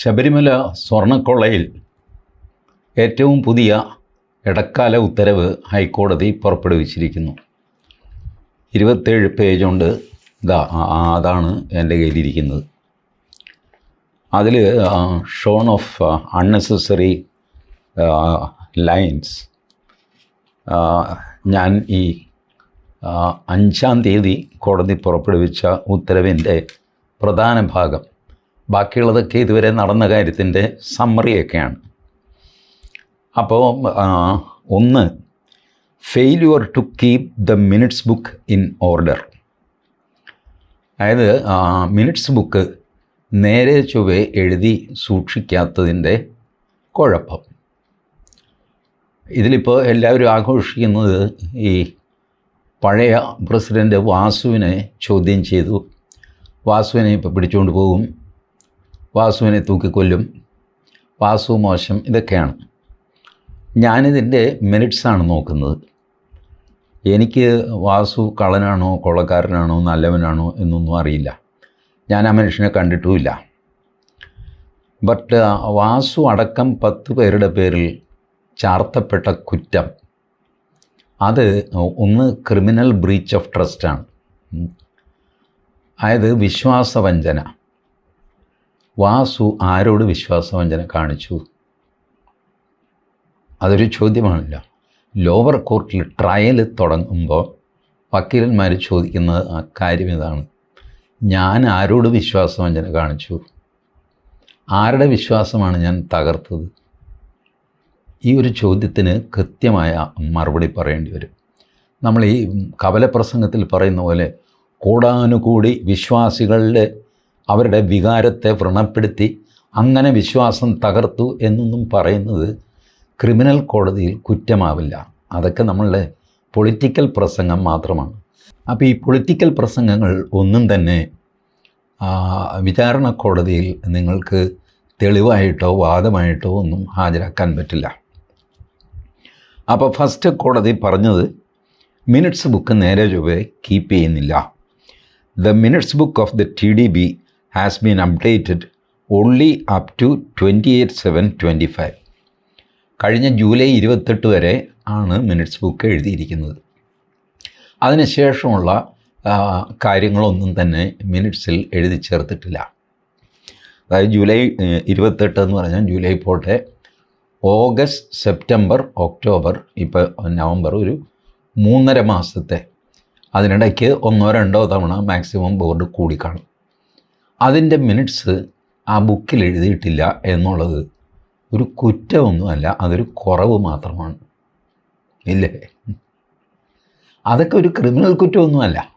ശബരിമല സ്വർണക്കൊള്ളയിൽ ഏറ്റവും പുതിയ ഇടക്കാല ഉത്തരവ് ഹൈക്കോടതി പുറപ്പെടുവിച്ചിരിക്കുന്നു. ഇരുപത്തേഴ് പേജുണ്ട് ഇതാ അതാണ് എന്റെ കയ്യിലിരിക്കുന്നത്. അതിൽ ഷോൺ ഓഫ് അൺനെസസറി ലൈൻസ്. ഞാൻ ഈ അഞ്ചാം തീയതി കോടതി പുറപ്പെടുവിച്ച ഉത്തരവിന്റെ പ്രധാന ഭാഗം ബാക്കിയുള്ളതൊക്കെ ഇതുവരെ നടന്ന കാര്യത്തിന്റെ സമ്മറിയൊക്കെയാണ് അപ്പോൾ ഒന്ന് failure to keep the minutes book in order അതായത് മിനിറ്റ്സ് ബുക്ക് നേരെ ചൊവ്വെ എഴുതി സൂക്ഷിക്കാത്തതിന്റെ കുഴപ്പം. ഇതിലിപ്പോൾ എല്ലാവരും ആഘോഷിക്കുന്നത് ഈ പഴയ പ്രസിഡന്റ് വാസുവിനെ ചോദ്യം ചെയ്തു. വാസുവിനെ ഇപ്പോൾ പിടിച്ചുകൊണ്ട് പോകും. വാസുവിനെ തൂക്കിക്കൊല്ലും. വാസു മോശം ഇതൊക്കെയാണ്. ഞാനിതിന്റെ മെറിറ്റ്സാണ് നോക്കുന്നത്. എനിക്ക് വാസു കളനാണോ കൊള്ളക്കാരനാണോ നല്ലവനാണോ എന്നൊന്നും അറിയില്ല. ഞാൻ ആ മനുഷ്യനെ കണ്ടിട്ടുമില്ല. ബട്ട് വാസു അടക്കം പത്ത് പേരുടെ പേരിൽ ചാർത്തപ്പെട്ട കുറ്റം. അത് ഒന്ന് ക്രിമിനൽ ബ്രീച്ച് ഓഫ് ട്രസ്റ്റാണ്. അതായത് വിശ്വാസവഞ്ചന. വാസു ആരോട് വിശ്വാസവഞ്ചന കാണിച്ചു? അതൊരു ചോദ്യമാണല്ലോ. ലോവർ കോർട്ടിൽ ട്രയൽ തുടങ്ങുമ്പോൾ വക്കീലന്മാർ ചോദിക്കുന്നത് ആ കാര്യം ഇതാണ്. ഞാൻ ആരോട് വിശ്വാസവഞ്ചന കാണിച്ചു? ആരുടെ വിശ്വാസമാണ് ഞാൻ തകർത്തത്? ഈ ഒരു ചോദ്യത്തിന് കൃത്യമായ മറുപടി പറയേണ്ടി വരും. നമ്മൾ ഈ കവലപ്രസംഗത്തിൽ പറയുന്ന പോലെ കൂടാനുകൂടി വിശ്വാസികളുടെ അവരുടെ വികാരത്തെ വ്രണപ്പെടുത്തി അങ്ങനെ വിശ്വാസം തകർത്തു എന്നൊന്നും പറയുന്നത് ക്രിമിനൽ കോടതിയിൽ കുറ്റമാവില്ല. അതൊക്കെ നമ്മളുടെ പൊളിറ്റിക്കൽ പ്രസംഗം മാത്രമാണ്. അപ്പോൾ ഈ പൊളിറ്റിക്കൽ പ്രസംഗങ്ങൾ ഒന്നും തന്നെ വിചാരണ കോടതിയിൽ നിങ്ങൾക്ക് തെളിവായിട്ടോ വാദമായിട്ടോ ഒന്നും ഹാജരാക്കാൻ പറ്റില്ല. അപ്പോൾ ഫസ്റ്റ് കോടതി പറഞ്ഞത് മിനിറ്റ്സ് ബുക്ക് നേരെ ചൊവ്വേ കീപ്പ് ചെയ്യുന്നില്ല. The minutes book of the T D B up to twenty eight seven twenty five കഴിഞ്ഞ ജൂലൈ ഇരുപത്തെട്ട് വരെ ആണ് മിനിറ്റ്സ് ബുക്ക് എഴുതിയിരിക്കുന്നത്. അതിനുശേഷമുള്ള കാര്യങ്ങളൊന്നും തന്നെ മിനിറ്റ്സിൽ എഴുതി ചേർത്തിട്ടില്ല. അതായത് ജൂലൈ ഇരുപത്തെട്ട് എന്ന് പറഞ്ഞാൽ ജൂലൈ പോട്ടെ ഓഗസ്റ്റ് സെപ്റ്റംബർ ഒക്ടോബർ ഇപ്പോൾ നവംബർ ഒരു മൂന്നര മാസത്തെ അതിനിടയ്ക്ക് ഒന്നോ രണ്ടോ തവണ മാക്സിമം ബോർഡ് കൂടിക്കാണും അതിന്റെ മിനിറ്റ്സ് ആ ബുക്കിൽ എഴുതിയിട്ടില്ല എന്നുള്ളത് ഒരു കുറ്റമൊന്നുമല്ല അതൊരു കുറവ് മാത്രമാണ്. ഇല്ലേ? അതൊക്കെ ഒരു ക്രിമിനൽ കുറ്റമൊന്നുമല്ല.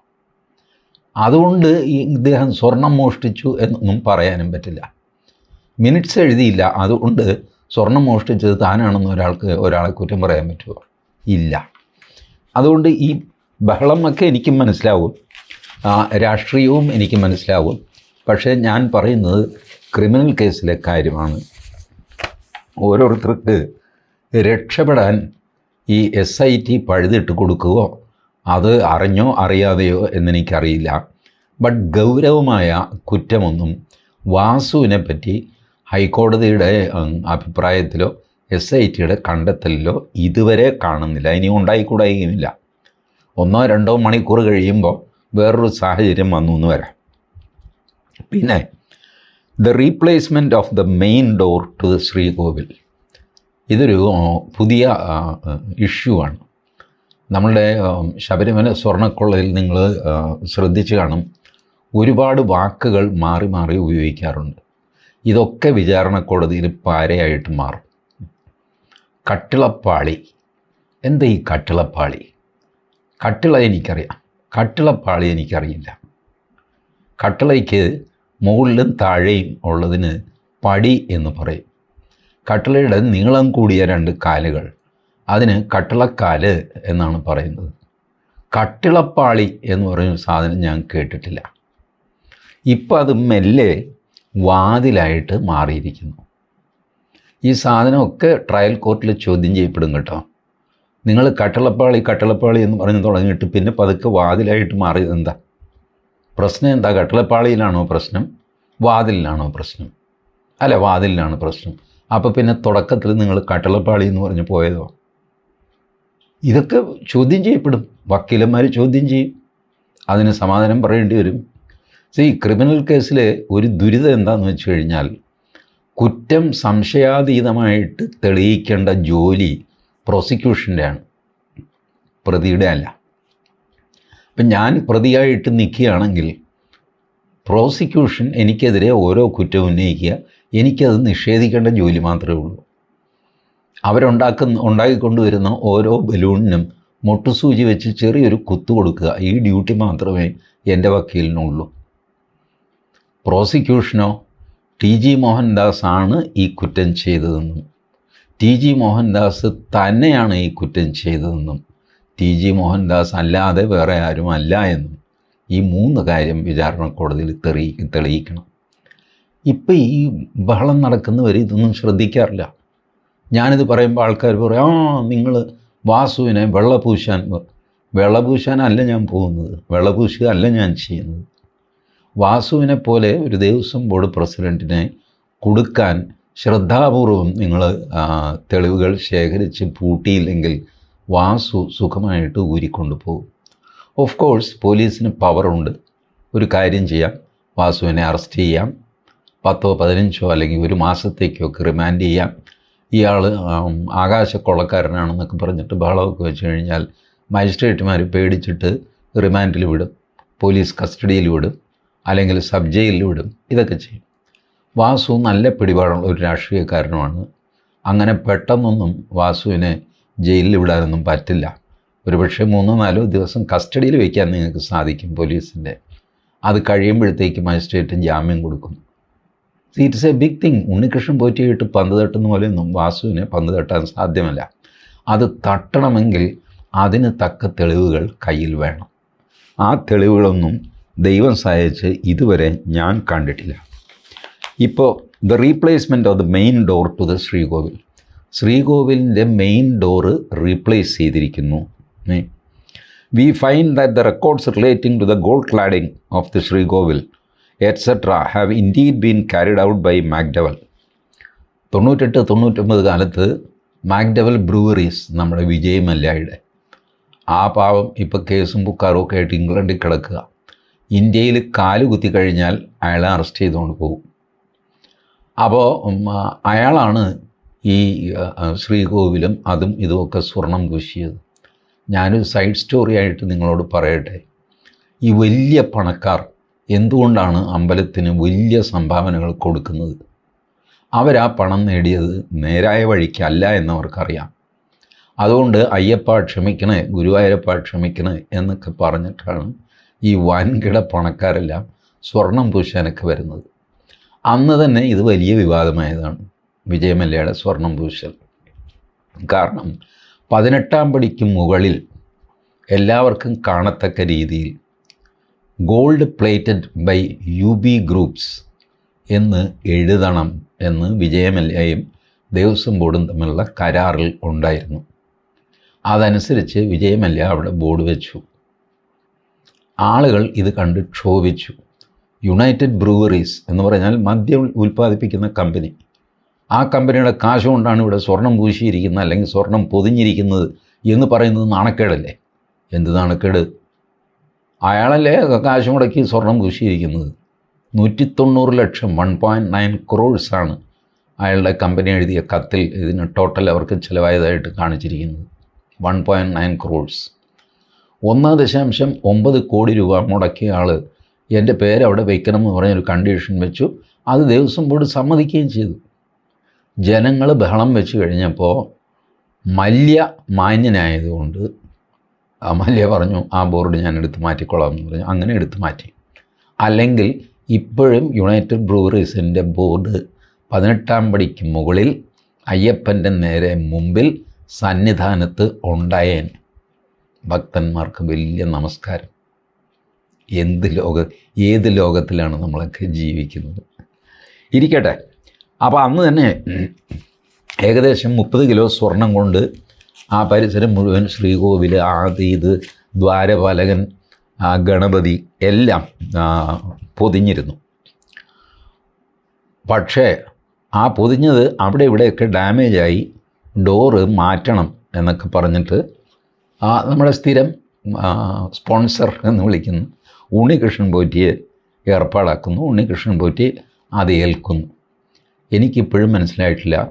അതുകൊണ്ട് ഈ ഇദ്ദേഹം സ്വർണം മോഷ്ടിച്ചു എന്നൊന്നും പറയാനും പറ്റില്ല. മിനിറ്റ്സ് എഴുതിയില്ല അതുകൊണ്ട് സ്വർണം മോഷ്ടിച്ചത് താനാണെന്ന് ഒരാൾക്ക് ഒരാളെ കുറ്റം പറയാൻ പറ്റുമോ? ഇല്ല. അതുകൊണ്ട് ഈ ബഹളമൊക്കെ എനിക്കും മനസ്സിലാവും. രാഷ്ട്രീയവും എനിക്ക് മനസ്സിലാവും. പക്ഷേ ഞാൻ പറയുന്നത് ക്രിമിനൽ കേസിലെ കാര്യമാണ്. ഓരോരുത്തർക്ക് രക്ഷപ്പെടാൻ ഈ എസ് ഐ ടി പഴുതിട്ട് കൊടുക്കുകയോ അത് അറിഞ്ഞോ അറിയാതെയോ എന്നെനിക്കറിയില്ല. ബട്ട് ഗൗരവമായ കുറ്റമൊന്നും വാസുവിനെ പറ്റി ഹൈക്കോടതിയുടെ അഭിപ്രായത്തിലോ എസ് ഐ ടിയുടെ കണ്ടെത്തലിലോ ഇതുവരെ കാണുന്നില്ല. ഇനി ഉണ്ടായിക്കൂടായില്ല ഒന്നോ രണ്ടോ മണിക്കൂർ കഴിയുമ്പോൾ വേറൊരു സാഹചര്യം വന്നു എന്ന് വരാം. പിന്നെ the replacement of the main door to the sreekovil ഇതൊരു പുതിയ ഇഷ്യൂ ആണ്. നമ്മളുടെ ശബരിമല സ്വർണക്കൊള്ളയിൽ നിങ്ങൾ ശ്രദ്ധിച്ചു കാണും. ഒരുപാട് വാക്കുകൾ മാറി മാറി ഉപയോഗിക്കാറുണ്ട്. ഇതൊക്കെ വിചാരണ കോടതിയിൽ പാരയായിട്ട് മാറും. കട്ടിളപ്പാളി. എന്താ ഈ കട്ടിളപ്പാളി? കട്ടിള എനിക്കറിയാം. കട്ടിളപ്പാളി എനിക്കറിയില്ല. കട്ടിളയ്ക്ക് മുകളിലും താഴെയും ഉള്ളതിന് പടി എന്ന് പറയും. കട്ടളയുടെ നീളം കൂടിയ രണ്ട് കാലുകൾ. അതിന് കട്ടിളക്കാൽ എന്നാണ് പറയുന്നത്. കട്ടിളപ്പാളി എന്ന് പറയുന്ന സാധനം ഞാൻ കേട്ടിട്ടില്ല. ഇപ്പം അത് മെല്ലെ വാതിലായിട്ട് മാറിയിരിക്കുന്നു. ഈ സാധനമൊക്കെ ട്രയൽ കോർട്ടിൽ ചോദ്യം ചെയ്യപ്പെടും കേട്ടോ. നിങ്ങൾ കട്ടിളപ്പാളി കട്ടിളപ്പാളി എന്ന് പറഞ്ഞ് തുടങ്ങിയിട്ട് പിന്നെ പതുക്കെ വാതിലായിട്ട് മാറിയത് എന്താ? പ്രശ്നം എന്താ? കട്ടിളപ്പാളിയിലാണോ പ്രശ്നം? വാതിലിലാണോ പ്രശ്നം? അല്ല വാതിലിനാണ് പ്രശ്നം. അപ്പോൾ പിന്നെ തുടക്കത്തിൽ നിങ്ങൾ കട്ടിളപ്പാളി എന്ന് പറഞ്ഞ് പോയതോ? ഇതൊക്കെ ചോദ്യം ചെയ്യപ്പെടും. വക്കീലന്മാർ ചോദ്യം ചെയ്യും. അതിന് സമാധാനം പറയേണ്ടി വരും. ഈ ക്രിമിനൽ കേസിൽ ഒരു ദുരിതം എന്താണെന്ന് വെച്ച് കഴിഞ്ഞാൽ കുറ്റം സംശയാതീതമായിട്ട് തെളിയിക്കേണ്ട ജോലി പ്രോസിക്യൂഷന്റെയാണ് പ്രതിയുടെ അല്ല. ഇപ്പം ഞാൻ പ്രതിയായിട്ട് നിൽക്കുകയാണെങ്കിൽ പ്രോസിക്യൂഷൻ എനിക്കെതിരെ ഓരോ കുറ്റം ഉന്നയിക്കുക. എനിക്കത് നിഷേധിക്കേണ്ട ജോലി മാത്രമേ ഉള്ളൂ. അവരുണ്ടാക്കുന്ന ഉണ്ടാക്കിക്കൊണ്ടുവരുന്ന ഓരോ ബലൂണിനും മുട്ടുസൂചി വെച്ച് ചെറിയൊരു കുത്തു കൊടുക്കുക. ഈ ഡ്യൂട്ടി മാത്രമേ എന്റെ വക്കീലിനുള്ളൂ പ്രോസിക്യൂഷനോ ടി ജി മോഹൻദാസ് ആണ് ഈ കുറ്റം ചെയ്തതെന്നും ടി ജി മോഹൻദാസ് തന്നെയാണ് ഈ കുറ്റം ചെയ്തതെന്നും ടി ജി മോഹൻദാസ് അല്ലാതെ വേറെ ആരും അല്ല എന്നും ഈ മൂന്ന് കാര്യം വിചാരണ കോടതിയിൽ തെളി തെളിയിക്കണം. ഇപ്പം ഈ ബഹളം നടക്കുന്നവർ ഇതൊന്നും ശ്രദ്ധിക്കാറില്ല. ഞാനിത് പറയുമ്പോൾ ആൾക്കാർ പറയും ആ നിങ്ങൾ വാസുവിനെ വെള്ളപൂശാൻ വെള്ളപൂശാനല്ല ഞാൻ പോകുന്നത് വെള്ളപൂശുക അല്ല ഞാൻ ചെയ്യുന്നത്. വാസുവിനെ പോലെ ഒരു ദേവസ്വം ബോർഡ് പ്രസിഡന്റിനെ കൊടുക്കാൻ ശ്രദ്ധാപൂർവം നിങ്ങൾ തെളിവുകൾ ശേഖരിച്ച് പൂട്ടിയില്ലെങ്കിൽ വാസു സുഖമായിട്ട് ഊരിക്കൊണ്ടു പോകും ഓഫ് കോഴ്സ് പോലീസിന് പവറുണ്ട് ഒരു കാര്യം ചെയ്യാം. വാസുവിനെ അറസ്റ്റ് ചെയ്യാം. പത്തോ പതിനഞ്ചോ അല്ലെങ്കിൽ ഒരു മാസത്തേക്കൊക്കെ റിമാൻഡ് ചെയ്യാം. ഇയാൾ ആകാശക്കൊള്ളക്കാരനാണെന്നൊക്കെ പറഞ്ഞിട്ട് ബഹളമൊക്കെ വെച്ച് കഴിഞ്ഞാൽ മജിസ്ട്രേറ്റുമാർ പേടിച്ചിട്ട് റിമാൻഡിൽ വിടും. പോലീസ് കസ്റ്റഡിയിൽ വിടും. അല്ലെങ്കിൽ സബ് ജയിലിൽ വിടും. ഇതൊക്കെ ചെയ്യും. വാസു നല്ല പിടിപാടുള്ള ഒരു രാഷ്ട്രീയക്കാരനുമാണ്. അങ്ങനെ പെട്ടെന്നൊന്നും വാസുവിനെ ജയിലിൽ വിടാനൊന്നും പറ്റില്ല. ഒരുപക്ഷെ മൂന്നോ നാലോ ദിവസം കസ്റ്റഡിയിൽ വയ്ക്കാൻ നിങ്ങൾക്ക് സാധിക്കും പോലീസിന്റെ. അത് കഴിയുമ്പോഴത്തേക്ക് മജിസ്ട്രേറ്റും ജാമ്യം കൊടുക്കും. It's a big thing Unnikrishnan പോറ്റിയിട്ട് പന്ത് തട്ടുന്ന പോലെയൊന്നും വാസുവിനെ പന്ത് തട്ടാൻ സാധ്യമല്ല. അത് തട്ടണമെങ്കിൽ അതിന് തക്ക തെളിവുകൾ കയ്യിൽ വേണം. ആ തെളിവുകളൊന്നും ദൈവം സഹായിച്ച് ഇതുവരെ ഞാൻ കണ്ടിട്ടില്ല. ഇപ്പോൾ the replacement of the main door to the sreekovil ശ്രീകോവിലിന്റെ മെയിൻ ഡോറ് റീപ്ലേസ് ചെയ്തിരിക്കുന്നു. We find that the records relating to the gold cladding of the sreekovil etcetera have indeed been carried out by McDowell തൊണ്ണൂറ്റെട്ട് തൊണ്ണൂറ്റൊമ്പത് കാലത്ത് മാക്ഡവൽ breweries നമ്മുടെ വിജയ് മല്യയുടെ. ആ പാവം ഇപ്പോൾ കേസും ബുക്കാറും ഒക്കെ ആയിട്ട് ഇംഗ്ലണ്ടിൽ കിടക്കുക. ഇന്ത്യയിൽ കാൽ കുത്തി കഴിഞ്ഞാൽ അയാളെ അറസ്റ്റ് ചെയ്തുകൊണ്ട് പോകും. അപ്പോൾ അയാളാണ് ഈ ശ്രീകോവിലും അതും ഇതുമൊക്കെ സ്വർണം പൂശിയത് ഞാനൊരു സൈഡ് സ്റ്റോറി ആയിട്ട് നിങ്ങളോട് പറയട്ടെ. ഈ വലിയ പണക്കാർ എന്തുകൊണ്ടാണ് അമ്പലത്തിന് വലിയ സംഭാവനകൾ കൊടുക്കുന്നത്? അവരാ പണം നേടിയത് നേരായ വഴിക്കല്ല എന്നവർക്കറിയാം. അതുകൊണ്ട് അയ്യപ്പ ക്ഷമിക്കണേ ഗുരുവായൂരപ്പ ക്ഷമിക്കണേ എന്നൊക്കെ പറഞ്ഞിട്ടാണ് ഈ വൻകിട പണക്കാരെല്ലാം സ്വർണം പൂശാനൊക്കെ വരുന്നത്. അന്ന് തന്നെ ഇത് വലിയ വിവാദമായതാണ്. വിജയമല്ലയുടെ സ്വർണം പൂശൽ. കാരണം പതിനെട്ടാം പടിക്ക് മുകളിൽ എല്ലാവർക്കും കാണത്തക്ക രീതിയിൽ gold plated by U B groups എന്ന് എഴുതണം എന്ന് വിജയമല്ലയും ദേവസ്വം ബോർഡും തമ്മിലുള്ള കരാറിൽ ഉണ്ടായിരുന്നു. അതനുസരിച്ച് വിജയമല്ല അവിടെ ബോർഡ് വെച്ചു. ആളുകൾ ഇത് കണ്ട് ക്ഷോഭിച്ചു. യുണൈറ്റഡ് ബ്രൂവറീസ് എന്ന് പറഞ്ഞാൽ മദ്യം ഉൽപ്പാദിപ്പിക്കുന്ന കമ്പനി. ആ കമ്പനിയുടെ കാശ് കൊണ്ടാണ് ഇവിടെ സ്വർണം പൂശിയിരിക്കുന്നത് അല്ലെങ്കിൽ സ്വർണം പൊതിഞ്ഞിരിക്കുന്നത് എന്ന് പറയുന്നത് നാണക്കേടല്ലേ? എന്ത് നാണക്കേട്? അയാളല്ലേ കാശ് മുടക്കി സ്വർണം പൂശിയിരിക്കുന്നത്? നൂറ്റി തൊണ്ണൂറ് ലക്ഷം വൺ പോയിന്റ് നയൻ ക്രോഴ്സാണ് അയാളുടെ കമ്പനി എഴുതിയ കത്തിൽ ഇതിന് ടോട്ടൽ അവർക്ക് ചിലവായതായിട്ട് കാണിച്ചിരിക്കുന്നത്. വൺ പോയിന്റ് നയൻ ക്രോഴ്സ് ഒന്ന് ദശാംശം ഒമ്പത് കോടി രൂപ മുടക്കിയ ആൾ എന്റെ പേര് അവിടെ വയ്ക്കണം എന്ന് പറഞ്ഞൊരു കണ്ടീഷൻ വെച്ചു. അത് ദേവസ്വം ബോർഡ് സമ്മതിക്കുകയും ചെയ്തു. ജനങ്ങൾ ബഹളം വെച്ച് കഴിഞ്ഞപ്പോൾ മല്യ മാന്യനായതുകൊണ്ട് ആ മല്യ പറഞ്ഞു ആ ബോർഡ് ഞാൻ എടുത്ത് മാറ്റിക്കൊള്ളാം എന്ന് പറഞ്ഞു. അങ്ങനെ എടുത്ത് മാറ്റി. അല്ലെങ്കിൽ ഇപ്പോഴും യുണൈറ്റഡ് ബ്രൂവറീസിന്റെ ബോർഡ് പതിനെട്ടാം പടിക്ക് മുകളിൽ അയ്യപ്പന്റെ നേരെ മുമ്പിൽ സന്നിധാനത്ത് ഉണ്ടായേൻ ഭക്തന്മാർക്ക് വലിയ നമസ്കാരം. എന്ത് ലോക ഏത് ലോകത്തിലാണ് നമ്മളൊക്കെ ജീവിക്കുന്നത്? ഇരിക്കട്ടെ. അപ്പോൾ അന്ന് തന്നെ ഏകദേശം മുപ്പത് കിലോ സ്വർണം കൊണ്ട് ആ പരിസരം മുഴുവൻ ശ്രീകോവിൽ ആതീത് ദ്വാരപാലകൻ ഗണപതി എല്ലാം പൊതിഞ്ഞിരുന്നു. പക്ഷേ ആ പൊതിഞ്ഞത് അവിടെ ഇവിടെയൊക്കെ ഡാമേജായി ഡോറ് മാറ്റണം എന്നൊക്കെ പറഞ്ഞിട്ട് നമ്മുടെ സ്ഥിരം സ്പോൺസർ എന്ന് വിളിക്കുന്നു ഉണ്ണികൃഷ്ണൻ പോറ്റിയെ ഏർപ്പാടാക്കുന്നു. ഉണ്ണികൃഷ്ണൻ പോറ്റി അത് ഏൽക്കുന്നു. എനിക്കിപ്പോഴും മനസ്സിലായിട്ടില്ല.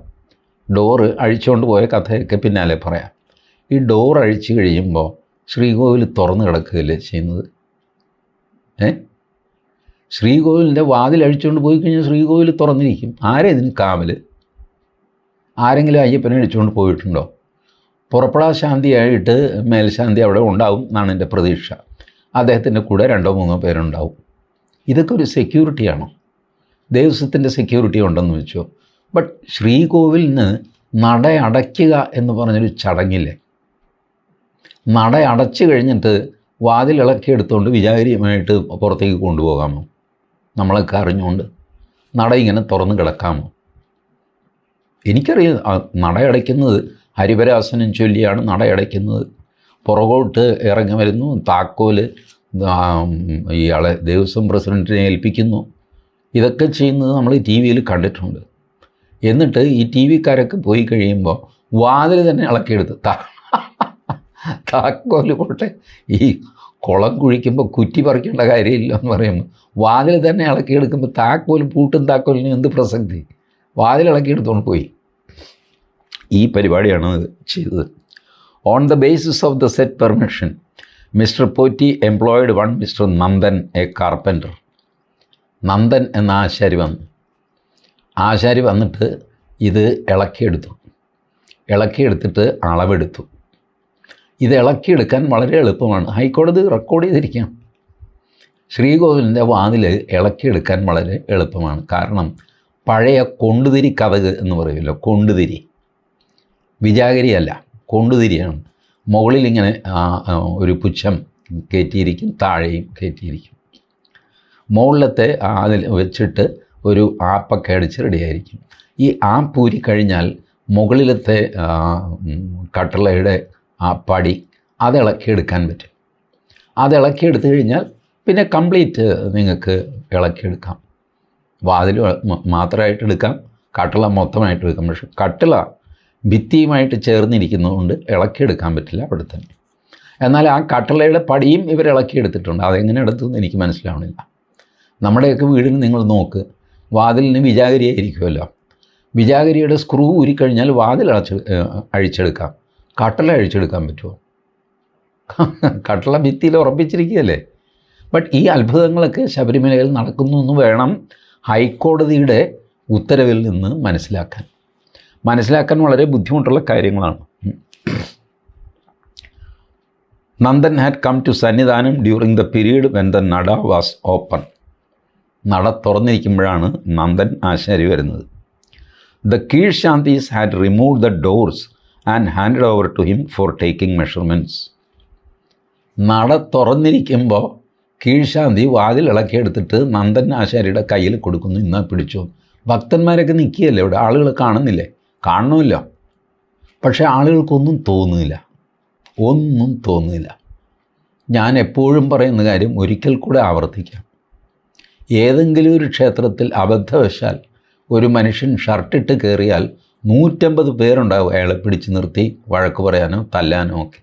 ഡോറ് അഴിച്ചുകൊണ്ട് പോയ കഥയൊക്കെ പിന്നാലെ പറയാം. ഈ ഡോർ അഴിച്ചു കഴിയുമ്പോൾ ശ്രീകോവിൽ തുറന്ന് കിടക്കുകയല്ലേ ചെയ്യുന്നത്? ഏ? ശ്രീകോവിലിന്റെ വാതിൽ അഴിച്ചുകൊണ്ട് പോയി കഴിഞ്ഞാൽ ശ്രീകോവിൽ തുറന്നിരിക്കും. ആരെ ഇതിന് കാവൽ ആരെങ്കിലും അയ്യപ്പനെ അഴിച്ചുകൊണ്ട് പോയിട്ടുണ്ടോ? പുറപ്പെടാ ശാന്തിയായിട്ട് മേൽശാന്തി അവിടെ ഉണ്ടാവും എന്നാണ് എന്റെ പ്രതീക്ഷ. അദ്ദേഹത്തിന്റെ കൂടെ രണ്ടോ മൂന്നോ പേരുണ്ടാവും. ഇതൊക്കെ ഒരു സെക്യൂരിറ്റിയാണോ ദേവസ്വത്തിന്റെ സെക്യൂരിറ്റി ഉണ്ടെന്ന് വെച്ചു. ബട്ട് ശ്രീകോവിലിന് നട അടയ്ക്കുക എന്ന് പറഞ്ഞൊരു ചടങ്ങില്ലേ? നട അടച്ചു കഴിഞ്ഞിട്ട് വാതിൽ ഇളക്കി എടുത്തുകൊണ്ട് വിചാരിയുമായിട്ട് പുറത്തേക്ക് കൊണ്ടുപോകാമോ? നമ്മളൊക്കെ അറിഞ്ഞുകൊണ്ട് നട ഇങ്ങനെ തുറന്ന് കിടക്കാമോ? എനിക്കറിയാം ആ നട അടയ്ക്കുന്നത് ഹരിവരാസനം ചൊല്ലിയാണ് നട അടയ്ക്കുന്നത് പുറകോട്ട് ഇറങ്ങി വരുന്നു താക്കോൽ ആ, ഇയാളെ ദേവസ്വം പ്രസിഡന്റിനെ ഏൽപ്പിക്കുന്നു. ഇതൊക്കെ ചെയ്യുന്നത് നമ്മൾ ടി വിയിൽ കണ്ടിട്ടുണ്ട്. എന്നിട്ട് ഈ ടി വിക്കാരൊക്കെ പോയി കഴിയുമ്പോൾ വാതിൽ തന്നെ ഇളക്കിയെടുത്ത് താ താക്കോൽ പോട്ടെ ഈ കുളം കുഴിക്കുമ്പോൾ കുറ്റി പറിക്കേണ്ട കാര്യമില്ല എന്ന് പറയുമ്പോൾ വാതിൽ തന്നെ ഇളക്കിയെടുക്കുമ്പോൾ താക്കോൽ പൂട്ടും താക്കോലിനും എന്ത് പ്രസക്തി? വാതിൽ ഇളക്കിയെടുത്തുകൊണ്ട് പോയി. ഈ പരിപാടിയാണ് ചെയ്തത്. On the basis of the set permission mister Potti employed one mister Nandan a carpenter Nandan എന്ന ആശാരി വന്നു. ആശാരി വന്നിട്ട് ഇത് ഇളക്കിയെടുത്തു. ഇളക്കിയെടുത്തിട്ട് അളവെടുത്തു. ഇത് ഇളക്കിയെടുക്കാൻ വളരെ എളുപ്പമാണ്. ഹൈക്കോടതി റെക്കോർഡ് ചെയ്തിരിക്കാം. ശ്രീകോവിലിന്റെ വാതിൽ ഇളക്കിയെടുക്കാൻ വളരെ എളുപ്പമാണ്. കാരണം പഴയ കൊണ്ടുതിരി കഥക് എന്ന് പറയുമല്ലോ കൊണ്ടുതിരി. വിജാഗരിയല്ല കൊണ്ടുതിരിയാണ്. മുകളിൽ ഇങ്ങനെ ഒരു പുച്ഛം കയറ്റിയിരിക്കും താഴെയും കയറ്റിയിരിക്കും മുകളിലത്തെ അതിൽ വെച്ചിട്ട് ഒരു ആപ്പൊക്കെ അടിച്ച് റെഡിയായിരിക്കും ഈ ആപ്പ് ഊരി കഴിഞ്ഞാൽ മുകളിലത്തെ കട്ടളയുടെ ആ പടി അത് ഇളക്കിയെടുക്കാൻ പറ്റും. അത് ഇളക്കിയെടുത്തു കഴിഞ്ഞാൽ പിന്നെ കംപ്ലീറ്റ് നിങ്ങൾക്ക് ഇളക്കിയെടുക്കാം വാതിൽ മാത്രമായിട്ട് എടുക്കാം കട്ടള മൊത്തമായിട്ട് എടുക്കാം. പക്ഷെ കട്ടള ഭിത്തിയുമായിട്ട് ചേർന്നിരിക്കുന്നതുകൊണ്ട് ഇളക്കിയെടുക്കാൻ പറ്റില്ല അവിടെ തന്നെ എന്നാൽ ആ കട്ടളയുടെ പടിയും ഇവർ ഇളക്കിയെടുത്തിട്ടുണ്ട് അതെങ്ങനെ എടുത്തു എന്ന് എനിക്ക് മനസ്സിലാവണില്ല. നമ്മുടെയൊക്കെ വീടിന് നിങ്ങൾ നോക്ക് വാതിലിന് വിജാഗിരിയായിരിക്കുമല്ലോ. വിജാഗിരിയുടെ സ്ക്രൂ ഊരിക്കഴിഞ്ഞാൽ വാതിൽ അടച്ച് അഴിച്ചെടുക്കാം. കട്ടള അഴിച്ചെടുക്കാൻ പറ്റുമോ? കട്ടള ഭിത്തിയിൽ ഉറപ്പിച്ചിരിക്കുകയല്ലേ? ബട്ട് ഈ അത്ഭുതങ്ങളൊക്കെ ശബരിമലയിൽ നടക്കുന്നു എന്ന് വേണം ഹൈക്കോടതിയുടെ ഉത്തരവിൽ നിന്ന് മനസ്സിലാക്കാൻ. മനസ്സിലാക്കാൻ വളരെ ബുദ്ധിമുട്ടുള്ള കാര്യങ്ങളാണ്. Nandan had come to Sannidhanam during the period when the nada was open നട തുറന്നിരിക്കുമ്പോഴാണ് നന്ദൻ ആശാരി വരുന്നത്. The keezh santhis had remove the doors and hand over to him for taking measurements നട തുറന്നിരിക്കുമ്പോൾ കീഴ്ശാന്തി വാതിൽ ഇളക്കിയെടുത്തിട്ട് നന്ദൻ ആശാരിയുടെ കയ്യിൽ കൊടുക്കുന്നു. ഇന്നാ പിടിച്ചു. ഭക്തന്മാരൊക്കെ നിൽക്കുകയല്ലേ ഇവിടെ? ആളുകൾ കാണുന്നില്ലേ? കാണണമല്ലോ. പക്ഷേ ആളുകൾക്കൊന്നും തോന്നുന്നില്ല. ഒന്നും തോന്നുന്നില്ല. ഞാൻ എപ്പോഴും പറയുന്ന കാര്യം ഒരിക്കൽ കൂടെ ആവർത്തിക്കാം. ഏതെങ്കിലും ഒരു ക്ഷേത്രത്തിൽ അബദ്ധവശാൽ ഒരു മനുഷ്യൻ ഷർട്ടിട്ട് കയറിയാൽ നൂറ്റമ്പത് പേരുണ്ടാവും അയാളെ പിടിച്ചു നിർത്തി വഴക്ക് പറയാനോ തല്ലാനോ ഒക്കെ.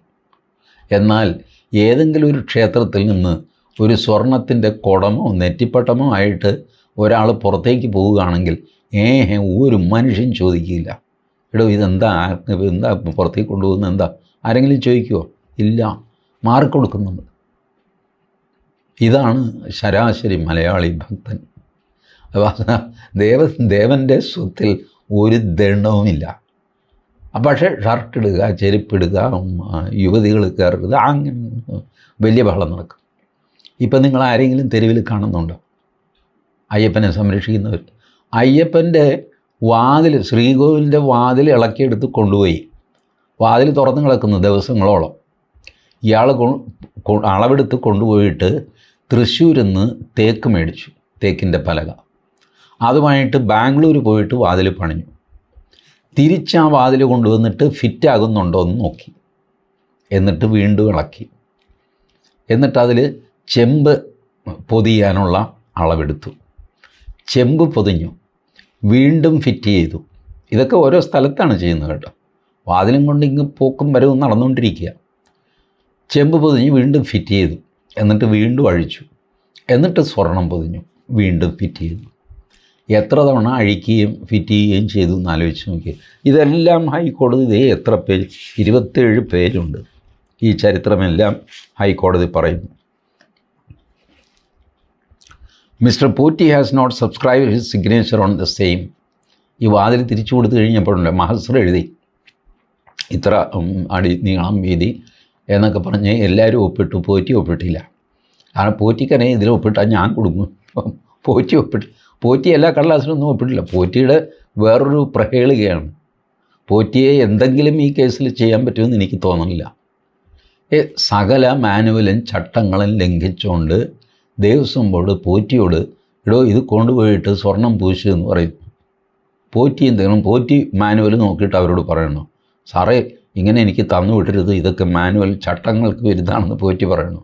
എന്നാൽ ഏതെങ്കിലും ഒരു ക്ഷേത്രത്തിൽ നിന്ന് ഒരു സ്വർണത്തിന്റെ കുടമോ നെറ്റിപ്പട്ടമോ ആയിട്ട് ഒരാൾ പുറത്തേക്ക് പോവുകയാണെങ്കിൽ ഏഹേ ഒരു മനുഷ്യൻ ചോദിക്കില്ല. എടോ ഇതെന്താ? എന്താ പുറത്തേക്ക് കൊണ്ടുപോകുന്നത്? എന്താ? ആരെങ്കിലും ചോദിക്കുമോ ഇല്ല. മാറിക്കൊടുക്കുന്നുണ്ട്. ഇതാണ് ശരാശരി മലയാളി ഭക്തൻ. ദേവ ദേവന്റെ സ്വത്തിൽ ഒരു ദണ്ഡവുമില്ല. പക്ഷേ ഷർട്ട് ഇടുക ചെരുപ്പിടുക യുവതികൾ കയറുക അങ്ങനെ വലിയ ബഹളം നടക്കും. ഇപ്പം നിങ്ങൾ ആരെങ്കിലും തെരുവിൽ കാണുന്നുണ്ടോ? അയ്യപ്പനെ സംരക്ഷിക്കുന്നവർ. അയ്യപ്പന്റെ വാതിൽ ശ്രീകോവിലിന്റെ വാതിൽ ഇളക്കിയെടുത്ത് കൊണ്ടുപോയി. വാതിൽ തുറന്ന് കിടക്കുന്നു ദിവസങ്ങളോളം. ഇയാൾ അളവെടുത്ത് കൊണ്ടുപോയിട്ട് തൃശ്ശൂരിൽ നിന്ന് തേക്ക് മേടിച്ചു തേക്കിന്റെ പലക. അതുമായിട്ട് ബാംഗ്ലൂർ പോയിട്ട് വാതിൽ പണിഞ്ഞു. തിരിച്ച് ആ വാതിൽ കൊണ്ടുവന്നിട്ട് ഫിറ്റാകുന്നുണ്ടോ എന്ന് നോക്കി. എന്നിട്ട് വീണ്ടും ഇളക്കി. എന്നിട്ട് അതിൽ ചെമ്പ് പൊതിയാനുള്ള അളവെടുത്തു. ചെമ്പ് പൊതിഞ്ഞു. വീണ്ടും ഫിറ്റ് ചെയ്തു. ഇതൊക്കെ ഓരോ സ്ഥലത്താണ് ചെയ്യുന്നത് കേട്ടോ. വാതിലും കൊണ്ട് ഇങ്ങ് പോക്കും വരവും നടന്നുകൊണ്ടിരിക്കുക. ചെമ്പ് പൊതിഞ്ഞ് വീണ്ടും ഫിറ്റ് ചെയ്തു. എന്നിട്ട് വീണ്ടും അഴിച്ചു. എന്നിട്ട് സ്വർണം പൊതിഞ്ഞു. വീണ്ടും ഫിറ്റ് ചെയ്തു എത്ര തവണ അഴിക്കുകയും ഫിറ്റ് ചെയ്യുകയും ചെയ്തു എന്ന് ആലോചിച്ച് നോക്കി ഇതെല്ലാം ഹൈക്കോടതി ഇതേ എത്ര പേജ് ഇരുപത്തേഴ് പേരുണ്ട്. ഈ ചരിത്രമെല്ലാം ഹൈക്കോടതി പറയുന്നു. Mister Potti has not subscribe his signature on the same. ഈ വാതിൽ തിരിച്ചു കൊടുത്തു കഴിഞ്ഞപ്പോഴുണ്ട് മഹസർ എഴുതി. ഇത്ര അടി നീളം വീതി എന്നൊക്കെ പറഞ്ഞ് എല്ലാവരും ഒപ്പിട്ടു. പോറ്റി ഒപ്പിട്ടില്ല. കാരണം പോറ്റിക്കനെ ഇതിൽ ഒപ്പിട്ടാൽ ഞാൻ കൊടുക്കും. പോറ്റി ഒപ്പിട്ട് പോറ്റി എല്ലാ കടലാസിലൊന്നും ഒപ്പിട്ടില്ല. പോറ്റിയുടെ വേറൊരു പ്രഹേളികയാണ്. പോറ്റിയെ എന്തെങ്കിലും ഈ കേസിൽ ചെയ്യാൻ പറ്റുമെന്ന് എനിക്ക് തോന്നുന്നില്ല. സകല മാനുവലും ചട്ടങ്ങളും ലംഘിച്ചുകൊണ്ട് ദേവസ്വം ബോർഡ് പോറ്റിയോട് ഇടോ ഇത് കൊണ്ടുപോയിട്ട് സ്വർണം പൂശു എന്ന് പറയും. പോറ്റി എന്തെങ്കിലും പോറ്റി മാനുവൽ നോക്കിയിട്ട് അവരോട് പറയണം? സാറേ ഇങ്ങനെ എനിക്ക് തന്നു വിട്ടരുത് ഇതൊക്കെ മാനുവൽ ചട്ടങ്ങൾക്ക് വിരുദ്ധാണെന്ന് പോറ്റി പറയുന്നു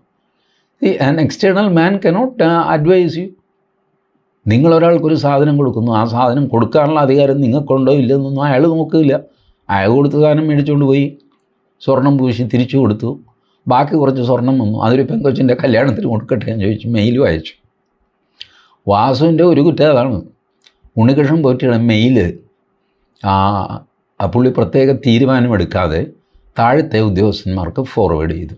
ഈ an external man cannot advise you നിങ്ങളൊരാൾക്കൊരു സാധനം കൊടുക്കുന്നു. ആ സാധനം കൊടുക്കാനുള്ള അധികാരം നിങ്ങൾക്കുണ്ടോ? ഇല്ലെന്നൊന്നും അയാൾ നോക്കില്ല അയാൾ കൊടുത്ത സാധനം മേടിച്ചുകൊണ്ട് പോയി. സ്വർണം പൂശി തിരിച്ചു കൊടുത്തു. ബാക്കി കുറച്ച് സ്വർണം വന്നു. അതൊരു പെങ്കൊച്ചിന്റെ കല്യാണത്തിന് കൊടുക്കട്ടെ എന്ന് ചോദിച്ചു. മെയിലും അയച്ചു വാസുവിന്റെ ഒരു കുറ്റം അതാണ്. ഉണ്ണികൃഷ്ണൻ പോറ്റിയുടെ മെയിൽ ആ പുള്ളി പ്രത്യേക തീരുമാനമെടുക്കാതെ താഴത്തെ ഉദ്യോഗസ്ഥന്മാർക്ക് ഫോർവേഡ് ചെയ്തു.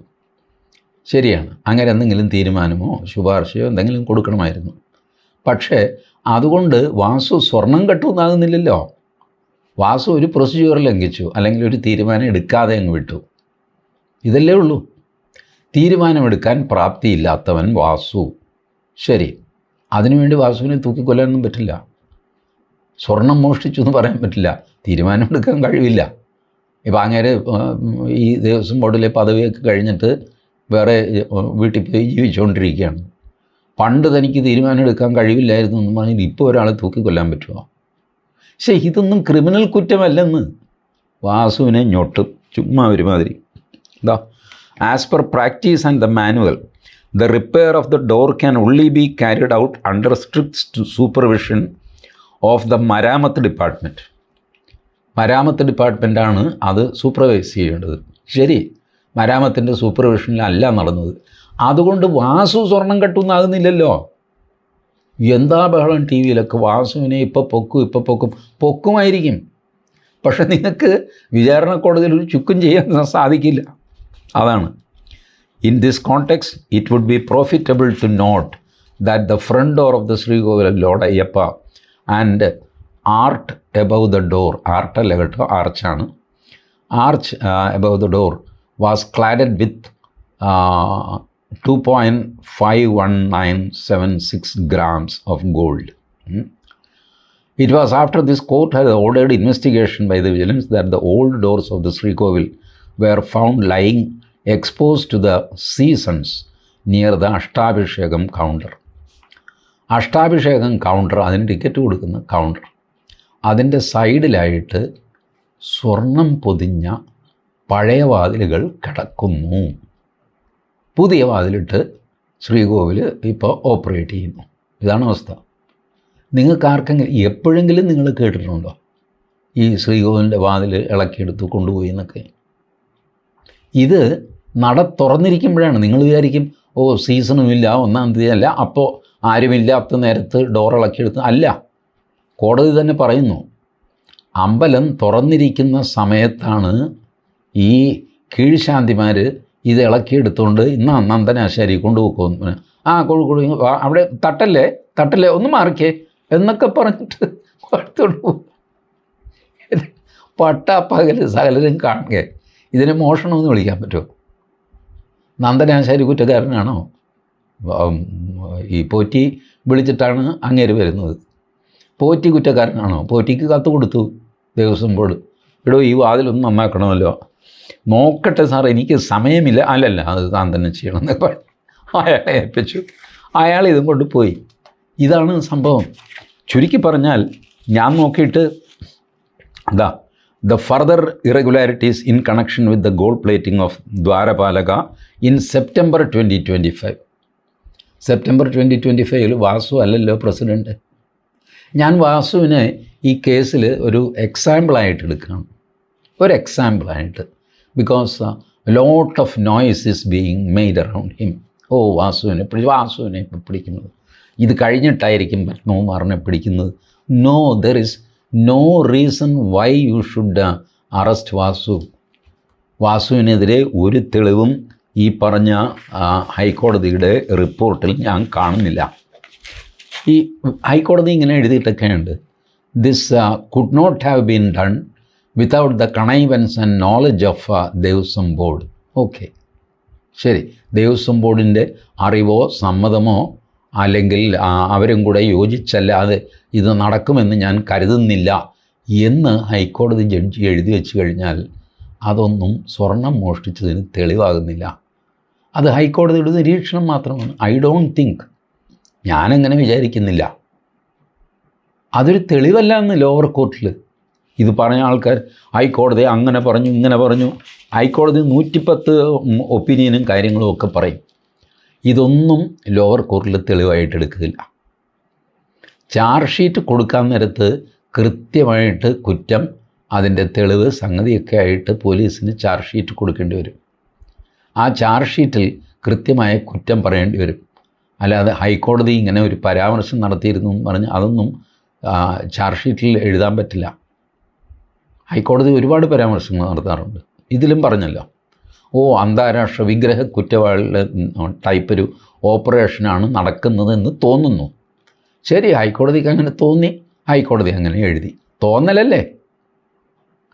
ശരിയാണ്. അങ്ങനെ എന്തെങ്കിലും തീരുമാനമോ ശുപാർശയോ എന്തെങ്കിലും കൊടുക്കണമായിരുന്നു. പക്ഷേ അതുകൊണ്ട് വാസു സ്വർണം കെട്ടുന്നാകുന്നില്ലല്ലോ വാസു ഒരു പ്രൊസീജിയർ ലംഘിച്ചു അല്ലെങ്കിൽ ഒരു തീരുമാനം എടുക്കാതെ അങ്ങ് വിട്ടു. ഇതല്ലേ ഉള്ളൂ. തീരുമാനമെടുക്കാൻ പ്രാപ്തിയില്ലാത്തവൻ വാസു. ശരി. അതിനുവേണ്ടി വാസുവിനെ തൂക്കിക്കൊല്ലാനൊന്നും പറ്റില്ല. സ്വർണം മോഷ്ടിച്ചു എന്ന് പറയാൻ പറ്റില്ല. തീരുമാനമെടുക്കാൻ കഴിവില്ല. ഇപ്പം അങ്ങേര് ഈ ദേവസ്വം ബോർഡിലെ പദവിയൊക്കെ കഴിഞ്ഞിട്ട് വേറെ വീട്ടിൽ പോയി ജീവിച്ചുകൊണ്ടിരിക്കുകയാണ്. പണ്ട് തനിക്ക് തീരുമാനമെടുക്കാൻ കഴിവില്ലായിരുന്നു എന്ന് പറഞ്ഞാൽ ഇപ്പോൾ ഒരാളെ തൂക്കി കൊല്ലാൻ പറ്റുമോ? പക്ഷേ ഇതൊന്നും ക്രിമിനൽ കുറ്റമല്ലെന്ന്. വാസുവിനെ ഞൊട്ട്. ചുമ്മാ ഒരുമാതിരി. എന്താ as per practice and the manual the repair of the door can only be carried out under strict supervision of the maramath department മരാമത്ത് ഡിപ്പാർട്ട്മെന്റാണ് അത് സൂപ്പർവൈസ് ചെയ്യേണ്ടത്. ശരി മരാമത്തിന്റെ സൂപ്പർവിഷനിലല്ല നടന്നത്. അതുകൊണ്ട് വാസു സ്വർണം കെട്ടുന്നാകുന്നില്ലല്ലോ. എന്താ ബഹളം ടി വിയിലൊക്കെ? വാസുവിനെ ഇപ്പോൾ പൊക്കും ഇപ്പോൾ പൊക്കും. പൊക്കുമായിരിക്കും. പക്ഷെ നിങ്ങൾക്ക് വിചാരണ കോടതിയിൽ ഒരു ചുക്കും ചെയ്യാൻ സാധിക്കില്ല. അതാണ്. In this context it would be profitable to note that the front door of the sreekovil lord Ayyappa and art above the door ആർട്ടല്ല കേട്ടോ ആർച്ചാണ് arch above the door was cladded with two point five one nine seven six grams of gold It was after this court had ordered investigation by the vigilance that the old doors of the Srikovil were found lying exposed to the seasons near the അഷ്ടാഭിഷേകം counter Ashtabhishekam counter അതിന് ticket കൊടുക്കുന്ന counter അതിന്റെ സൈഡിലായിട്ട് സ്വർണം പൊതിഞ്ഞ പഴയ വാതിലുകൾ കിടക്കുന്നു. പുതിയ വാതിലിട്ട് ശ്രീകോവിൽ ഇപ്പോൾ ഓപ്പറേറ്റ് ചെയ്യുന്നു. ഇതാണ് അവസ്ഥ. നിങ്ങൾക്ക് ആർക്കെങ്കിലും എപ്പോഴെങ്കിലും നിങ്ങൾ കേട്ടിട്ടുണ്ടോ? ഈ ശ്രീകോവിലിന്റെ വാതിൽ ഇളക്കിയെടുത്ത് കൊണ്ടുപോയി എന്നൊക്കെ. ഇത് നട തുറന്നിരിക്കുമ്പോഴാണ്. നിങ്ങൾ വിചാരിക്കും ഓ സീസണുമില്ല ഒന്നാം തീയതി അല്ല അപ്പോൾ ആരുമില്ലാത്ത നേരത്ത് ഡോർ ഇളക്കിയെടുത്ത് അല്ല കോടതി തന്നെ പറയുന്നു അമ്പലം തുറന്നിരിക്കുന്ന സമയത്താണ് ഈ കീഴ്ശാന്തിമാർ ഇത് ഇളക്കിയെടുത്തുകൊണ്ട് ഇന്ന് നന്ദനാശാരി കൊണ്ടുപോകുന്നു ആ കോഴിക്കോട് അവിടെ തട്ടല്ലേ തട്ടല്ലേ ഒന്ന് മാറിക്കേ എന്നൊക്കെ പറഞ്ഞിട്ട് കൊടുത്തോണ്ട് പോകും പട്ടാപ്പകൽ സകലരും കാണുക ഇതിനെ മോഷണമെന്ന് വിളിക്കാൻ പറ്റുമോ? നന്ദനാശാരി കുറ്റക്കാരനാണോ? ഈ പോറ്റി വിളിച്ചിട്ടാണ് അങ്ങേര് വരുന്നത്. പോറ്റി കുറ്റക്കാരനാണോ? പോറ്റിക്ക് കത്ത് കൊടുത്തു ദേവസ്വം ബോർഡ്. എടോ ഈ വാതിലൊന്നും നന്നാക്കണമല്ലോ. നോക്കട്ടെ സാർ എനിക്ക് സമയമില്ല. അല്ലല്ല അത് താൻ തന്നെ ചെയ്യണം എന്നൊക്കെ പറഞ്ഞു. അയാളെ ഏൽപ്പിച്ചു. അയാൾ ഇതും കൊണ്ട് പോയി. ഇതാണ് സംഭവം. ചുരുക്കി പറഞ്ഞാൽ ഞാൻ നോക്കിയിട്ട് the the further irregularities in connection with the gold plating of dwarapalaka in September twenty twenty five September twenty twenty ഫൈവിൽ വാസു അല്ലല്ലോ പ്രസിഡന്റ് ഞാൻ വാസുവിനെ ഈ കേസിൽ ഒരു എക്സാമ്പിളായിട്ട് എടുക്കുകയാണ് ഒരു എക്സാമ്പിളായിട്ട് because lot of noise is being made around him ഓ വാസുവിനെ വാസുവിനെ ഇപ്പോൾ പിടിക്കുന്നത്. ഇത് കഴിഞ്ഞിട്ടായിരിക്കും പത്മകുമാറിനെ പിടിക്കുന്നത്. No there is no reason why you should arrest Vasu. വാസുവിനെതിരെ ഒരു തെളിവും ഈ പറഞ്ഞ ഹൈക്കോടതിയുടെ റിപ്പോർട്ടിൽ ഞാൻ കാണുന്നില്ല. ഈ ഹൈക്കോടതി ഇങ്ങനെ എഴുതിയിട്ടൊക്കെയുണ്ട്. This could not have been done without the connivance and knowledge of Devaswom board okay ശരി. ദേവസ്വം ബോർഡിന്റെ അറിവോ സമ്മതമോ അല്ലെങ്കിൽ അവരും കൂടെ യോജിച്ചല്ലാതെ ഇത് നടക്കുമെന്ന് ഞാൻ കരുതുന്നില്ല എന്ന് ഹൈക്കോടതി ജഡ്ജി എഴുതി വെച്ച് കഴിഞ്ഞാൽ അതൊന്നും സ്വർണം മോഷ്ടിച്ചതിന് തെളിവാകുന്നില്ല. അത് ഹൈക്കോടതിയുടെ നിരീക്ഷണം മാത്രമാണ്. ഐ ഡോണ്ട് തിങ്ക് ഞാനങ്ങനെ വിചാരിക്കുന്നില്ല. അതൊരു തെളിവല്ല എന്ന് ലോവർ കോർട്ടിൽ ഇത് പറഞ്ഞ ആൾക്കാർ ഹൈക്കോടതി അങ്ങനെ പറഞ്ഞു ഇങ്ങനെ പറഞ്ഞു. ഹൈക്കോടതി നൂറ്റിപ്പത്ത് ഒപ്പീനിയനും കാര്യങ്ങളും ഒക്കെ പറയും. ഇതൊന്നും ലോവർ കോർട്ടിൽ തെളിവായിട്ട് എടുക്കുന്നില്ല. ചാർജ് ഷീറ്റ് കൊടുക്കാൻ നേരത്ത് കൃത്യമായിട്ട് കുറ്റം അതിന്റെ തെളിവ് സംഗതിയൊക്കെ ആയിട്ട് പോലീസിന് ചാർജ് ഷീറ്റ് കൊടുക്കേണ്ടി വരും. ആ ചാർജ് ഷീറ്റിൽ കൃത്യമായ കുറ്റം പറയേണ്ടി വരും. അല്ലാതെ ഹൈക്കോടതി ഇങ്ങനെ ഒരു പരാമർശം നടത്തിയിരുന്നു എന്ന് പറഞ്ഞ് അതൊന്നും ചാർജ് ഷീറ്റിൽ എഴുതാൻ പറ്റില്ല. ഹൈക്കോടതി ഒരുപാട് പരാമർശങ്ങൾ നടത്താറുണ്ട്. ഇതിലും പറഞ്ഞല്ലോ. ഓ അന്താരാഷ്ട്ര വിഗ്രഹ കുറ്റവാളിയുടെ ടൈപ്പ് ഒരു ഓപ്പറേഷനാണ് നടക്കുന്നതെന്ന് തോന്നുന്നു. ശരി ഹൈക്കോടതിക്ക് അങ്ങനെ തോന്നി. ഹൈക്കോടതി അങ്ങനെ എഴുതി. തോന്നലല്ലേ?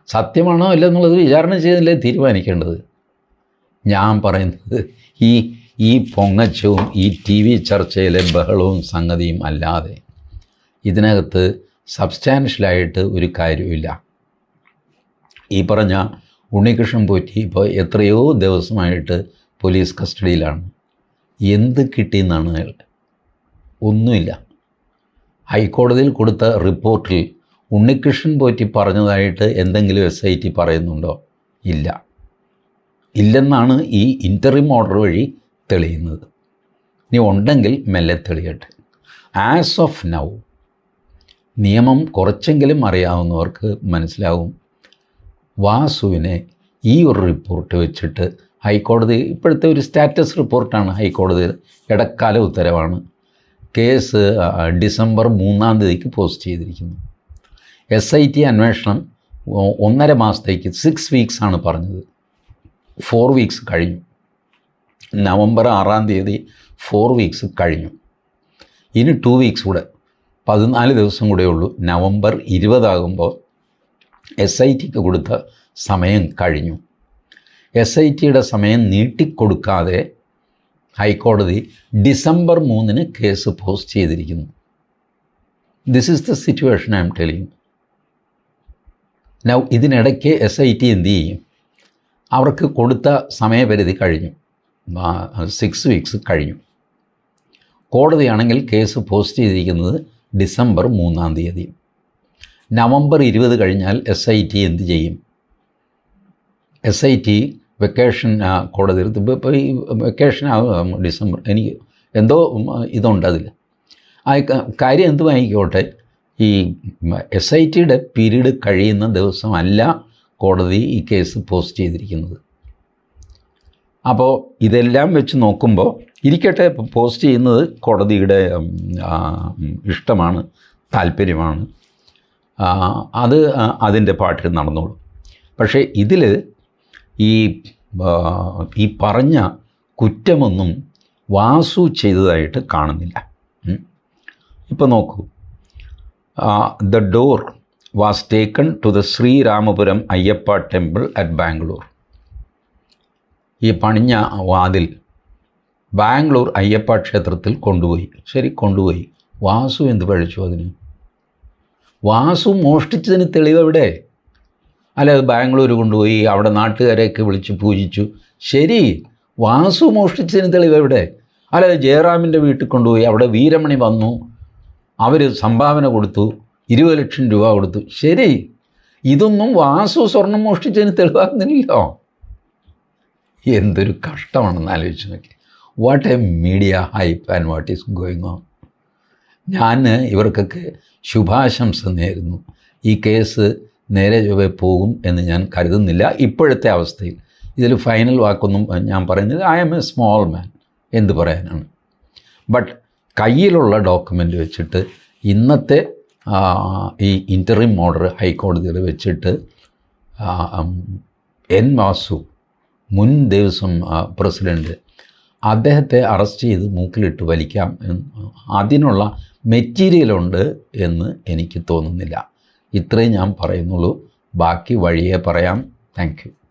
സത്യമാണോ അല്ലെന്നുള്ളത് വിചാരണ ചെയ്തല്ലേ തീരുമാനിക്കേണ്ടത്? ഞാൻ പറയുന്നത് ഈ ഈ പൊങ്ങച്ചവും ഈ ടി വി ചർച്ചയിലെ ബഹളവും സംഗതിയും അല്ലാതെ ഇതിനകത്ത് സബ്സ്റ്റാൻഷ്യലായിട്ട് ഒരു കാര്യമില്ല ഈ പറഞ്ഞ ഉണ്ണികൃഷ്ണൻ പോറ്റി ഇപ്പോൾ എത്രയോ ദിവസമായിട്ട് പോലീസ് കസ്റ്റഡിയിലാണ്. എന്ത് കിട്ടിയെന്നാണ് അയാൾ? ഒന്നുമില്ല. ഹൈക്കോടതിയിൽ കൊടുത്ത റിപ്പോർട്ടിൽ ഉണ്ണികൃഷ്ണൻ പോറ്റി പറഞ്ഞതായിട്ട് എന്തെങ്കിലും എസ് ഐ ടി പറയുന്നുണ്ടോ? ഇല്ല. ഇല്ലെന്നാണ് ഈ ഇന്ററിം ഓർഡർ വഴി തെളിയുന്നത്. ഇനി ഉണ്ടെങ്കിൽ മെല്ലെ തെളിയട്ടെ. ആസ് ഓഫ് നൗ നിയമം കുറച്ചെങ്കിലും അറിയാവുന്നവർക്ക് മനസ്സിലാവും. വാസുവിനെ ഈ ഒരു റിപ്പോർട്ട് വെച്ചിട്ട് ഹൈക്കോടതി ഇപ്പോഴത്തെ ഒരു സ്റ്റാറ്റസ് റിപ്പോർട്ടാണ് ഹൈക്കോടതി ഇടക്കാല ഉത്തരവാണ്. കേസ് ഡിസംബർ മൂന്നാം തീയതിക്ക് പോസ്റ്റ് ചെയ്തിരിക്കുന്നു. എസ് ഐ ടി അന്വേഷണം ഒന്നര മാസത്തേക്ക് സിക്സ് വീക്സ് ആണ് പറഞ്ഞത്. ഫോർ വീക്സ് കഴിഞ്ഞു. നവംബർ ആറാം തീയതി ഫോർ വീക്സ് കഴിഞ്ഞു. ഇനി ടു വീക്സ് കൂടെ പതിനാല് ദിവസം കൂടെ ഉള്ളൂ. നവംബർ ഇരുപതാകുമ്പോൾ എസ് ഐ ടിക്ക് കൊടുത്ത സമയം കഴിഞ്ഞു. എസ് ഐ ടിയുടെ സമയം നീട്ടിക്കൊടുക്കാതെ ഹൈക്കോടതി ഡിസംബർ മൂന്നിന് കേസ് പോസ്റ്റ് ചെയ്തിരിക്കുന്നു. This is the situation I'm telling now ഇതിനിടയ്ക്ക് എസ് ഐ ടി എന്ത് ചെയ്യും? അവർക്ക് കൊടുത്ത സമയപരിധി കഴിഞ്ഞു. സിക്സ് വീക്സ് കഴിഞ്ഞു. കോടതിയാണെങ്കിൽ കേസ് പോസ്റ്റ് ചെയ്തിരിക്കുന്നത് ഡിസംബർ മൂന്നാം തീയതി. നവംബർ ഇരുപത് കഴിഞ്ഞാൽ എസ് ഐ ടി എന്ത് ചെയ്യും? എസ് ഐ ടി വെക്കേഷൻ കോടതി ഇപ്പോൾ ഈ വെക്കേഷൻ ആകും ഡിസംബർ. എനിക്ക് എന്തോ ഇതുണ്ട് അതിൽ ആ കാര്യം എന്തുമായിക്കോട്ടെ ഈ എസ് ഐ ടിയുടെ പീരീഡ് കഴിയുന്ന ദിവസമല്ല കോടതി ഈ കേസ് പോസ്റ്റ് ചെയ്തിരിക്കുന്നത്. അപ്പോൾ ഇതെല്ലാം വെച്ച് നോക്കുമ്പോൾ ഇരിക്കട്ടെ പോസ്റ്റ് ചെയ്യുന്നത് കോടതിയുടെ ഇഷ്ടമാണ് താല്പര്യമാണ്. അത് അതിന്റെ പാട്ടിൽ നടന്നോളൂ. പക്ഷേ ഇതിൽ ഈ ഈ പറഞ്ഞ കുറ്റമൊന്നും വാസു ചെയ്തതായിട്ട് കാണുന്നില്ല. ഇപ്പോൾ നോക്കൂ. The door was taken to the Sreeramapuram Ayyappa temple at Bangalore ഈ പണിഞ്ഞ വാതിൽ ബാംഗ്ലൂർ അയ്യപ്പ ക്ഷേത്രത്തിൽ കൊണ്ടുപോയി. ശരി കൊണ്ടുപോയി. വാസു എന്ത് പഴിച്ചു അതിന്? വാസു മോഷ്ടിച്ചതിന് തെളിവ് എവിടെ? അല്ല അത് ബാംഗ്ലൂർ കൊണ്ടുപോയി അവിടെ നാട്ടുകാരെയൊക്കെ വിളിച്ച് പൂജിച്ചു. ശരി വാസു മോഷ്ടിച്ചതിന് തെളിവ് എവിടെ? അല്ല അത് ജയറാമിന്റെ വീട്ടിൽ കൊണ്ടുപോയി അവിടെ വീരമണി വന്നു അവർ സംഭാവന കൊടുത്തു. ഇരുപത് ലക്ഷം രൂപ കൊടുത്തു. ശരി. ഇതൊന്നും വാസു സ്വർണം മോഷ്ടിച്ചതിന് തെളിവാകുന്നില്ലല്ലോ. എന്തൊരു കഷ്ടമാണെന്ന് ആലോചിച്ച് നോക്കി. What a media hype and what is going on ഞാൻ ഇവർക്കൊക്കെ ശുഭാശംസ നേരുന്നു. ഈ കേസ് നേരെ ചൊവ്വേ പോകും എന്ന് ഞാൻ കരുതുന്നില്ല. ഇപ്പോഴത്തെ അവസ്ഥയിൽ. ഇതിൽ ഫൈനൽ വാക്കൊന്നും ഞാൻ പറയുന്നത് I am a small man എന്ത് പറയാനാണ്? ബട്ട് കയ്യിലുള്ള ഡോക്യുമെന്റ് വെച്ചിട്ട് ഇന്നത്തെ ഈ ഇന്ററിം ഓർഡർ ഹൈക്കോടതിയിൽ വെച്ചിട്ട് എൻ വാസു മുൻ ദിവസം പ്രസിഡന്റ് അദ്ദേഹത്തെ അറസ്റ്റ് ചെയ്ത് മൂക്കിലിട്ട് വലിക്കാം അതിനുള്ള മെറ്റീരിയലുണ്ട് എന്ന് എനിക്ക് തോന്നുന്നില്ല. ഇത്രയും ഞാൻ പറയുന്നുള്ളൂ. ബാക്കി വഴിയേ പറയാം. താങ്ക്